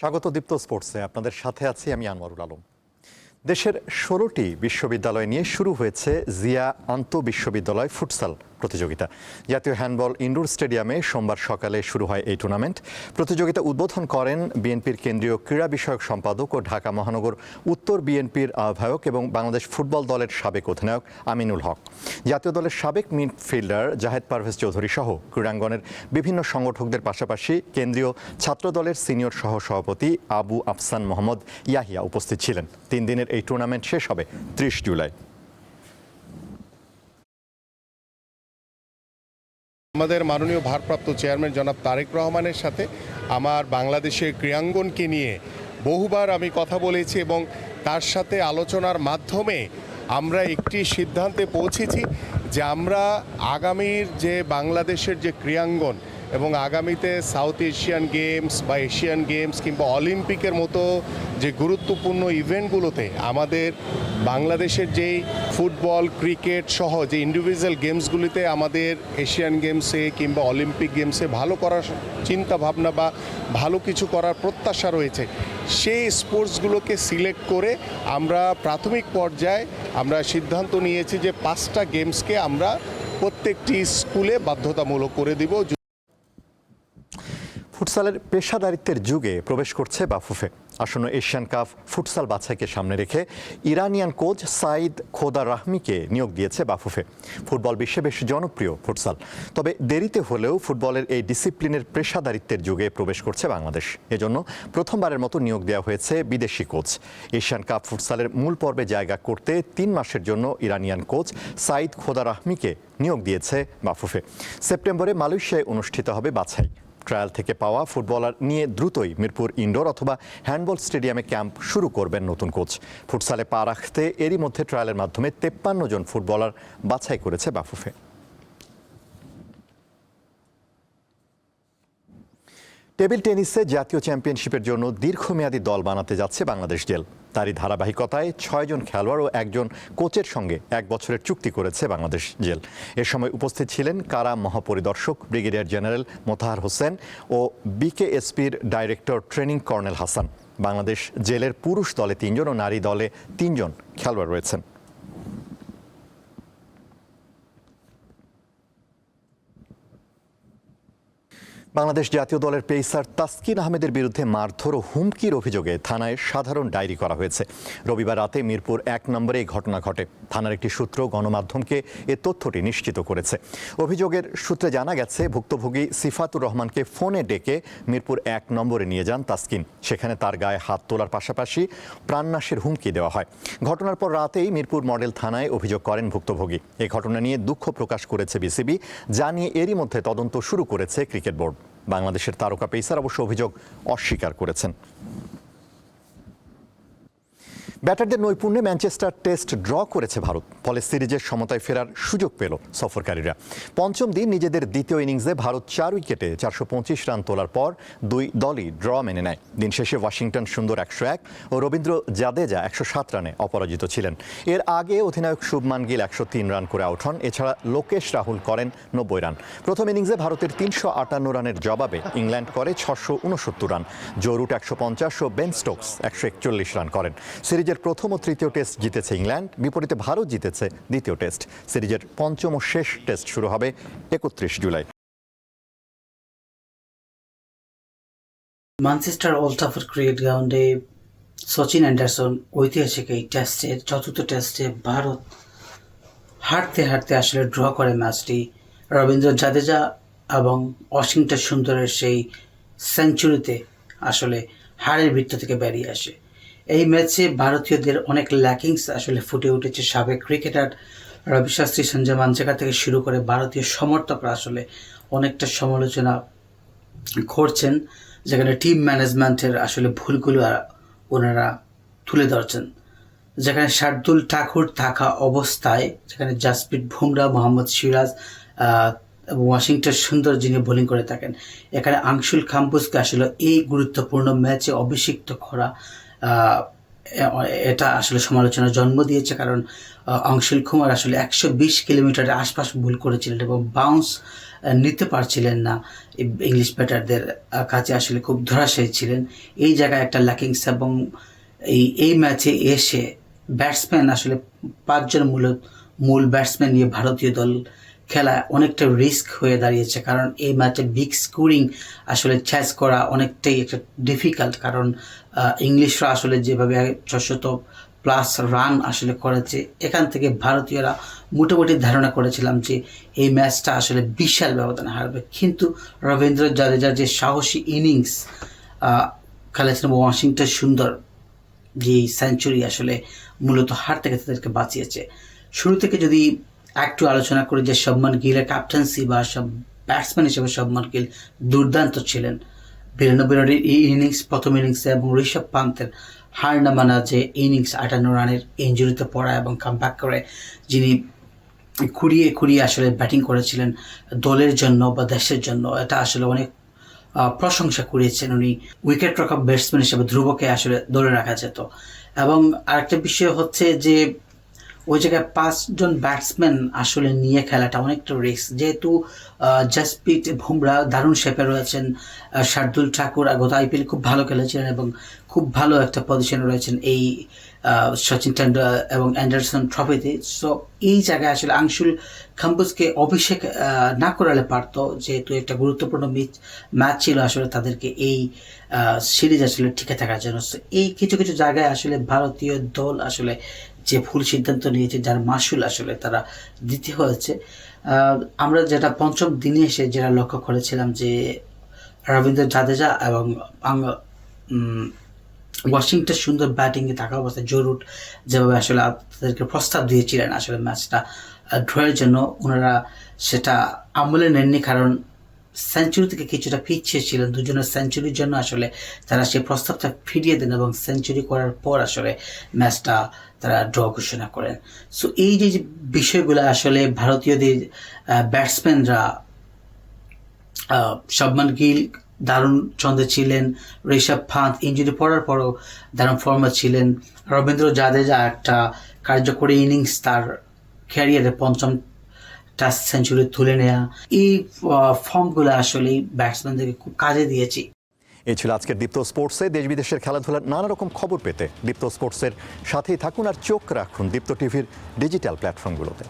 স্বাগত দীপ্ত স্পোর্টসে। আপনাদের সাথে আছি আমি আনোয়ারুল আলম। দেশের ষোলোটি বিশ্ববিদ্যালয় নিয়ে শুরু হয়েছে জিয়া আন্ত বিশ্ববিদ্যালয় ফুটসাল। প্রতিযোগিতা। জাতীয় হ্যান্ডবল ইনডোর স্টেডিয়ামে সোমবার সকালে শুরু হয় এই টুর্নামেন্ট। প্রতিযোগিতা উদ্বোধন করেন বিএনপির কেন্দ্রীয় ক্রীড়া বিষয়ক সম্পাদক ও ঢাকা মহানগর উত্তর বিএনপির আহ্বায়ক এবং বাংলাদেশ ফুটবল দলের সাবেক অধিনায়ক আমিনুল হক। জাতীয় দলের সাবেক মিডফিল্ডার জাহেদ পারভেজ চৌধুরী সহ ক্রীড়াঙ্গনের বিভিন্ন সংগঠকদের পাশাপাশি কেন্দ্রীয় ছাত্র দলের সিনিয়র সহ সভাপতি আবু আফসান মোহাম্মদ ইয়াহিয়া উপস্থিত ছিলেন। তিন দিনের এই টুর্নামেন্ট শেষ হবে ত্রিশ জুলাই। আমাদের মাননীয় ভারপ্রাপ্ত চেয়ারম্যান জনাব তারেক রহমানের সাথে আমার বাংলাদেশের ক্রীড়াঙ্গনকে নিয়ে বহুবার আমি কথা বলেছি এবং তার সাথে আলোচনার মাধ্যমে আমরা একটি সিদ্ধান্তে পৌঁছেছি যে আমরা আগামীর যে বাংলাদেশের যে ক্রীড়াঙ্গন এবং আগামীতে সাউথ এশিয়ান গেমস বা এশিয়ান গেমস কিংবা অলিম্পিকের মতো যে গুরুত্বপূর্ণ ইভেন্টগুলোতে আমাদের বাংলাদেশের যেই ফুটবল, ক্রিকেট সহ যে ইন্ডিভিজুয়াল গেমসগুলিতে আমাদের এশিয়ান গেমসে কিংবা অলিম্পিক গেমসে ভালো করার চিন্তা ভাবনা বা ভালো কিছু করার প্রত্যাশা রয়েছে, সেই স্পোর্টসগুলোকে সিলেক্ট করে আমরা প্রাথমিক পর্যায়ে আমরা সিদ্ধান্ত নিয়েছি যে পাঁচটা গেমসকে আমরা প্রত্যেকটি স্কুলে বাধ্যতামূলক করে দিব। ফুটসালের পেশাদারিত্বের যুগে প্রবেশ করছে বাফুফে। আসন্ন এশিয়ান কাপ ফুটসাল বাছাইকে সামনে রেখে ইরানিয়ান কোচ সাইদ খোদা রাহমিকে নিয়োগ দিয়েছে বাফুফে। ফুটবল বিশ্বে বেশ জনপ্রিয় ফুটসাল। তবে দেরিতে হলেও ফুটবলের এই ডিসিপ্লিনের পেশাদারিত্বের যুগে প্রবেশ করছে বাংলাদেশ। এজন্য প্রথমবারের মতো নিয়োগ দেওয়া হয়েছে বিদেশি কোচ। এশিয়ান কাপ ফুটসালের মূল পর্বে জায়গা করতে তিন মাসের জন্য ইরানিয়ান কোচ সাইদ খোদা রাহমিকে নিয়োগ দিয়েছে বাফুফে। সেপ্টেম্বরে মালয়েশিয়ায় অনুষ্ঠিত হবে বাছাই। ট্রায়াল থেকে পাওয়া ফুটবলার নিয়ে দ্রুতই মিরপুর ইনডোর অথবা হ্যান্ডবল স্টেডিয়ামে ক্যাম্প শুরু করবেন নতুন কোচ। ফুটসালে পা রাখতে এরই মধ্যে ট্রায়ালের মাধ্যমে তেপ্পান্ন জন ফুটবলার বাছাই করেছে বাফুফে। টেবিল টেনিসে জাতীয় চ্যাম্পিয়নশিপের জন্য দীর্ঘমেয়াদী দল বানাতে যাচ্ছে বাংলাদেশ জেল। তারই ধারাবাহিকতায় ছয়জন খেলোয়াড় ও একজন কোচের সঙ্গে এক বছরের চুক্তি করেছে বাংলাদেশ জেল। এ সময় উপস্থিত ছিলেন কারা মহাপরিদর্শক, ব্রিগেডিয়ার জেনারেল মোতাহার হোসেন ও বিকেএসপির director training colonel Hasan. Bangladesh জেলের পুরুষ দলে তিনজন ও নারী দলে তিনজন খেলোয়াড় রয়েছেন। বাংলাদেশ জাতীয় দলের পেসার তাসকিন আহমেদের বিরুদ্ধে মারধর ও হুমকির অভিযোগে থানায় সাধারণ ডায়েরি করা হয়েছে। রবিবার রাতে মিরপুর এক নম্বরে এই ঘটনা ঘটে। থানার একটি সূত্র গণমাধ্যমকে এ তথ্যটি নিশ্চিত করেছে। অভিযোগের সূত্রে জানা গেছে, ভুক্তভোগী সিফাতুর রহমানকে ফোনে ডেকে মিরপুর এক নম্বরে নিয়ে যান তাসকিন। সেখানে তার গায়ে হাত তোলার পাশাপাশি প্রাণনাশের হুমকি দেওয়া হয়। ঘটনার পর রাতেই মিরপুর মডেল থানায় অভিযোগ করেন ভুক্তভোগী। এই ঘটনা নিয়ে দুঃখ প্রকাশ করেছে বিসিবি। যা নিয়ে এরই মধ্যে তদন্ত শুরু করেছে ক্রিকেট বোর্ড। বাংলাদেশের তারকা পেসার অবশ্য অভিযোগ অস্বীকার করেছেন। ব্যাটারদের নৈপুণ্যে ম্যানচেস্টার টেস্ট ড্র করেছে ভারত, ফলে সিরিজের সমতায় ফেরার সুযোগ পেল সফরকারীরা। পঞ্চম দিন নিজেদের দ্বিতীয় ইনিংসে ভারত চার উইকেটে চারশো পঁচিশ রান তোলার পর দুই দলই ড্র মেনে নেয়। দিন শেষে ওয়াশিংটন সুন্দর একশো এক ও রবীন্দ্র জাদেজা একশো সাত রানে অপরাজিত ছিলেন। এর আগে অধিনায়ক শুভমান গিল একশো তিন রান করে আউট হন, এছাড়া লোকেশ রাহুল করেন নব্বই রান। প্রথম ইনিংসে ভারতের তিনশো আটান্ন রানের জবাবে ইংল্যান্ড করে ছশো উনসত্তর রান। জোরুট একশো পঞ্চাশ ও বেন স্টোকস একশো একচল্লিশ রান করেন। সিরিজের প্রথম ও তৃতীয় টেস্ট জিতেছে ইংল্যান্ড, বিপরীতে ভারত জিতেছে দ্বিতীয় টেস্ট। সিরিজের পঞ্চম ও শেষ টেস্ট শুরু হবে একত্রিশ জুলাই। ম্যানচেস্টার ওল্ড ক্রিকেট গ্রাউন্ডে সচিন অ্যান্ডারসন ঐতিহাসিক এই টেস্টের চতুর্থ টেস্টে ভারত হারতে হারতে আসলে ড্র করে ম্যাচটি। রবীন্দ্র জাদেজা এবং ওয়াশিংটন সুন্দরের সেই সেঞ্চুরিতে আসলে হারের বৃত্ত থেকে বেরিয়ে আসে। এই ম্যাচে ভারতীয়দের অনেক ল্যাকিংস আসলে ফুটে উঠেছে সাবেক ক্রিকেটার রবি শাস্ত্রী, সঞ্জয় মানচেকা থেকে শুরু করে ভারতীয় সমর্থকরা আসলে অনেকটা সমালোচনা করছেন, যেখানে টিম ম্যানেজমেন্টের আসলে ভুলগুলো ওনারা তুলে ধরছেন। যেখানে শার্দুল ঠাকুর থাকা অবস্থায়, যেখানে জাসপ্রীত বুমরা, মোহাম্মদ সিরাজ এবং ওয়াশিংটন সুন্দর যিনি বোলিং করে থাকেন, এখানে আংশুল খাম্পুসকে আসলে এই গুরুত্বপূর্ণ ম্যাচে অভিষিক্ত করা এটা আসলে সমালোচনার জন্ম দিয়েছে কারণ অংশুল কুমার আসলে একশো বিশ কিলোমিটারের আশপাশ ভুল করেছিলেন এবং বাউন্স নিতে পারছিলেন না। ইংলিশ ব্যাটারদের কাছে আসলে খুব ধরাশায়ী ছিলেন। এই জায়গায় একটা ল্যাকিংস এবং এই এই ম্যাচে এসে ব্যাটসম্যান আসলে পাঁচজন মূল মূল ব্যাটসম্যান নিয়ে ভারতীয় দল খেলা অনেকটা রিস্ক হয়ে দাঁড়িয়েছে। কারণ এই ম্যাচে বিগ স্কোরিং আসলে চ্যাচ করা অনেকটাই একটা ডিফিকাল্ট কারণ ইংলিশরা আসলে যেভাবে ছশত প্লাস রান আসলে করেছে, এখান থেকে ভারতীয়রা মোটামুটি ধারণা করেছিলাম যে এই ম্যাচটা আসলে বিশাল ব্যবধানে হারবে। কিন্তু রবীন্দ্র জাদেজার যে সাহসী ইনিংস খেলেছেন ওয়াশিংটন সুন্দর যে সেঞ্চুরি আসলে মূলত হার থেকে তাদেরকে বাঁচিয়েছে। শুরু থেকে যদি একটু আলোচনা করি যে শবমান গিলের ক্যাপ্টেন্সি বা সব ব্যাটসম্যান হিসেবে শবমান গিল দুর্দান্ত ছিলেন। বিরানব্বই রানের এই ইনিংস প্রথম ইনিংসে এবং ঋষভ পান্তের হার না মানা যে ইনিংস আটান্ন রানের ইঞ্জুরিতে পড়া এবং কামব্যাক করে যিনি খুঁড়িয়ে খুঁড়িয়ে আসলে ব্যাটিং করেছিলেন দলের জন্য বা দেশের জন্য। এটা আসলে অনেক প্রশংসা করিয়েছেন উনি। উইকেট রক্ষক ব্যাটসম্যান হিসেবে ধ্রুবকে আসলে দলে রাখা যেত। এবং আরেকটা বিষয় হচ্ছে যে ওই জায়গায় পাঁচজন ব্যাটসম্যান আসলে নিয়ে খেলাটা অনেকটা রিস্ক যেহেতু জাসপ্রীত বুমরা দারুণ শেপে রয়েছেন শার্দুল ঠাকুর গত আইপিএল খুব ভালো খেলেছিলেন এবং খুব ভালো একটা পজিশনে রয়েছেন এই সচিন টেন্ডুলকার এবং অ্যান্ডারসন ট্রফিতে সো এই জায়গায় আসলে আংশুল খাম্বুজকে অভিষেক না করালে পারতো। যেহেতু একটা গুরুত্বপূর্ণ ম্যাচ ছিল আসলে তাদেরকে এই সিরিজ আসলে টিকে থাকার জন্য। So, এই কিছু কিছু জায়গায় আসলে ভারতীয় দল আসলে যে ভুল সিদ্ধান্ত নিয়েছে, যার মাসুল আসলে তারা দিতে হয়েছে। আমরা যেটা পঞ্চম দিনে এসে যেটা লক্ষ্য করেছিলাম যে রবীন্দ্র জাদেজা এবং ওয়াশিংটন সুন্দর ব্যাটিংয়ে থাকা অবস্থায় জরুর যেভাবে আসলে তাদেরকে প্রস্তাব দিয়েছিলেন আসলে ম্যাচটা ড্রয়ের জন্য। ওনারা সেটা আমলে নেননি, কারণ সেঞ্চুরি থেকে কিছুটা পিছিয়ে ছিলেন। দুজনের সেঞ্চুরির জন্য আসলে তারা সেই প্রস্তাবটা ফিরিয়ে দেন এবং সেঞ্চুরি করার পর আসলে ম্যাচটা তারা ড্র ঘোষণা করেন। সো এই যে বিষয়গুলো আসলে ভারতীয়দের ব্যাটসম্যানরা আহ, শবমান গিল দারুণ ছন্দে ছিলেন। ঋষভ পান্ত ইঞ্জুরি পড়ার পরও দারুণ ফর্মে ছিলেন। রবীন্দ্র জাদেজা একটা কার্যকরী ইনিংস তার ক্যারিয়ারে পঞ্চম টেস্ট সেঞ্চুরি তুলে নেওয়া এই ফর্মগুলো আসলে ব্যাটসম্যানদেরকে খুব কাজে দিয়েছে। এ ছিল আজকের দীপ্ত স্পোর্টসে দেশ বিদেশের খেলাধুলার নানা রকম খবর পেতে দীপ্ত স্পোর্টসের সাথেই থাকুন আর চোখ রাখুন দীপ্ত টিভির ডিজিটাল প্ল্যাটফর্মগুলোতে